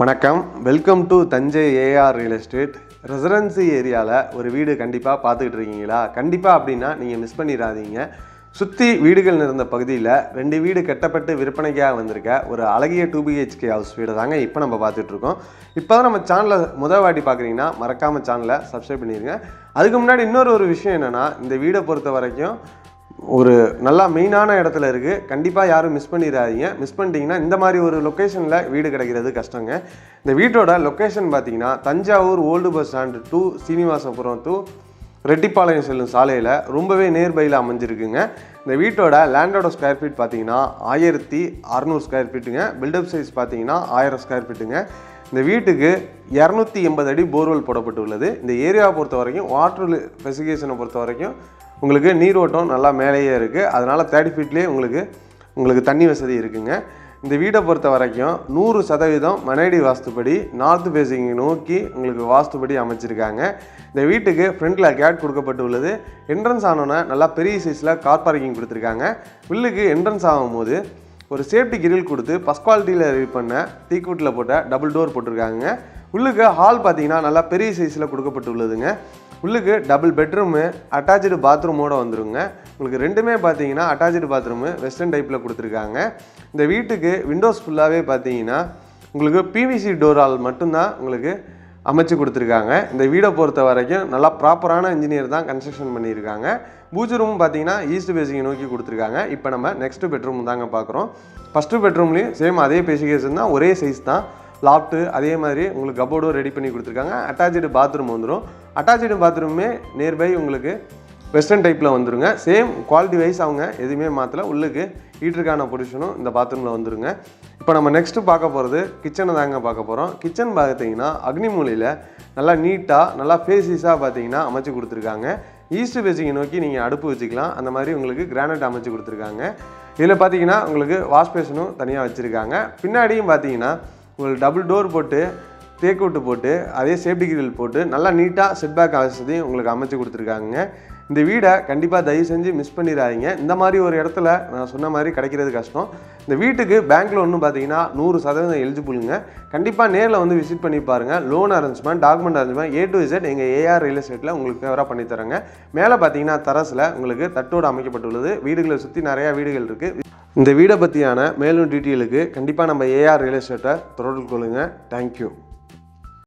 வணக்கம். Welcome to Thanjai AR real estate residency ஏரியாவில் ஒரு வீடு கண்டிப்பாக பார்த்துக்கிட்டு இருக்கீங்களா? கண்டிப்பாக அப்படின்னா நீங்கள் மிஸ் பண்ணிடாதீங்க. சுற்றி வீடுகள் இருந்த பகுதியில் ரெண்டு வீடு கட்டப்பட்டு விற்பனைக்காக வந்திருக்க ஒரு அழகிய டூ பிஹெச்கே ஹவுஸ் வீடு தாங்க இப்போ நம்ம பார்த்துட்ருக்கோம் இப்போ தான் நம்ம சேனலை முதல் வாட்டி பார்க்குறீங்கன்னா மறக்காமல் சேனலை சப்ஸ்கிரைப் பண்ணிடுங்க அதுக்கு முன்னாடி இன்னொரு ஒரு விஷயம் என்னென்னா இந்த வீடை பொறுத்த வரைக்கும் ஒரு நல்லா மெயினான இடத்துல இருக்குது கண்டிப்பாக யாரும் மிஸ் பண்ணிடாதீங்க. மிஸ் பண்ணிட்டீங்கன்னா இந்த மாதிரி ஒரு லொக்கேஷனில் வீடு கிடைக்கிறது கஷ்டங்க. இந்த வீட்டோட லொக்கேஷன் பார்த்தீங்கன்னா Thanjavur old bus stand to Srinivasapuram to Rettipalayam செல்லும் சாலையில் ரொம்பவே நேர்பையில் அமைஞ்சிருக்குங்க. இந்த வீட்டோட லேண்டோட ஸ்கொயர் ஃபீட் பார்த்தீங்கன்னா ஆயிரத்தி அறநூறு ஸ்கொயர் ஃபீட்டுங்க பில்டப் சைஸ் பார்த்தீங்கன்னா ஆயிரம் ஸ்கொயர் ஃபீட்டுங்க இந்த வீட்டுக்கு இரநூத்தி எண்பது அடி போர்வெல் போடப்பட்டுள்ளது. இந்த ஏரியாவை பொறுத்த வரைக்கும் வாட்டர் ஃபெசிகேஷனை பொறுத்த வரைக்கும் உங்களுக்கு நீரோட்டம் நல்லா மேலேயே இருக்குது அதனால் தேர்ட்டி ஃபீட்லேயே உங்களுக்கு உங்களுக்கு தண்ணி வசதி இருக்குங்க. இந்த வீடை பொறுத்த வரைக்கும் நூறு சதவீதம் மனைடி வாஸ்துப்படி நார்த் ஃபேஸிங் நோக்கி உங்களுக்கு வாஸ்துப்படி அமைச்சிருக்காங்க. இந்த வீட்டுக்கு ஃப்ரண்ட்டில் கேட் கொடுக்கப்பட்டுள்ளது. என்ட்ரன்ஸ் ஆனோன்னா நல்லா பெரிய சைஸில் கார் பார்க்கிங் கொடுத்துருக்காங்க. வில்லுக்கு என்ட்ரன்ஸ் ஆகும்போது ஒரு சேஃப்டி கிரில் கொடுத்து ஃபஸ்ட் குவாலிட்டியில் ரெடி பண்ண தீக்குட்டில் போட்ட டபுள் டோர் போட்டிருக்காங்க. உள்ளுக்கு ஹால் பார்த்தீங்கன்னா நல்லா பெரிய சைஸில் கொடுக்கப்பட்டுள்ளதுங்க உள்ளுக்கு டபுள் பெட்ரூமு அட்டாச்சு பாத்ரூமோடு வந்துருங்க. உங்களுக்கு ரெண்டுமே பார்த்தீங்கன்னா அட்டாச்சு பாத்ரூமு வெஸ்டர்ன் டைப்பில் கொடுத்துருக்காங்க. இந்த வீட்டுக்கு விண்டோஸ் ஃபுல்லாகவே பார்த்தீங்கன்னா உங்களுக்கு பிவிசி டோரால் மட்டும்தான் உங்களுக்கு அமைச்சு கொடுத்துருக்காங்க. இந்த வீடை பொறுத்த வரைக்கும் நல்லா ப்ராப்பரான இன்ஜினியர் தான் கன்ஸ்ட்ரக்ஷன் பண்ணியிருக்காங்க. பூஜை ரூம் பார்த்தீங்கன்னா ஈஸ்ட் பேசிங்கை நோக்கி கொடுத்துருக்காங்க. இப்போ நம்ம நெக்ஸ்ட்டு பெட்ரூம் தாங்க பார்க்குறோம். ஃபஸ்ட்டு பெட்ரூம்லேயும் சேம் அதே பேசிகேஷன் தான் ஒரே சைஸ் தான். லாஃப்ட்டு அதே மாதிரி உங்களுக்கு கபோர்டும் ரெடி பண்ணி கொடுத்துருக்காங்க. அட்டாச்சு பாத்ரூம் வந்துடும் அட்டாச்சு பாத்ரூமே நியர்பை உங்களுக்கு வெஸ்டர்ன் டைப்பில் வந்துருங்க. சேம் குவாலிட்டி வைஸ் அவங்க எதுவுமே மாற்றல உள்ளுக்கு ஹீட்டருக்கான பொசிஷனும் இந்த பாத்ரூமில் வந்துருங்க. இப்போ நம்ம நெக்ஸ்ட்டு பார்க்க போகிறது கிச்சனை தாங்க பார்க்க போகிறோம் கிச்சன் பார்த்தீங்கன்னா அக்னி மூலையில் நல்லா நீட்டாக நல்லா ஃபேஸிஸாக பார்த்தீங்கன்னா அமைச்சு கொடுத்துருக்காங்க. ஈஸ்ட் ஃபேஸிங்கை நோக்கி நீங்கள் அடுப்பு வச்சுக்கலாம். அந்த மாதிரி உங்களுக்கு கிரானைட் அமைச்சு கொடுத்துருக்காங்க. இதில் பார்த்தீங்கன்னா உங்களுக்கு வாஷ் பேஷனும் தனியாக வச்சுருக்காங்க. பின்னாடியும் பார்த்தீங்கன்னா உங்களுக்கு டபுள் டோர் போட்டு தேக்கூட்டு போட்டு அதே சேஃப்டி கிரில் போட்டு நல்லா நீட்டாக செட்பேக் வசதியும் உங்களுக்கு அமைச்சு கொடுத்துருக்காங்க இந்த வீடை கண்டிப்பாக தயவு செஞ்சு மிஸ் பண்ணிடாதீங்க. இந்த மாதிரி ஒரு இடத்துல நான் சொன்ன மாதிரி கிடைக்கிறது கஷ்டம். இந்த வீட்டுக்கு பேங்க் ஒன்று பார்த்தீங்கன்னா நூறு சதவீதம் எலிஜிபிளுங்க கண்டிப்பாக நேரில் வந்து விசிட் பண்ணி பாருங்கள் loan arrangement document arrangement A to Z எங்கள் ஏஆர் ரியல் எஸ்டேட்டில் உங்களுக்கு ஃபேவராக பண்ணி மேலே பார்த்தீங்கன்னா தரஸில் உங்களுக்கு தட்டோடு அமைக்கப்பட்டுள்ளது. வீடுகளை சுற்றி நிறையா வீடுகள் இருக்குது இந்த வீடை பற்றியான மேலும் டீட்டெயிலுக்கு கண்டிப்பாக நம்ம ஏஆர் ரியல் எஸ்டேட்டை தொடர்பு கொள்ளுங்கள் தேங்க்யூ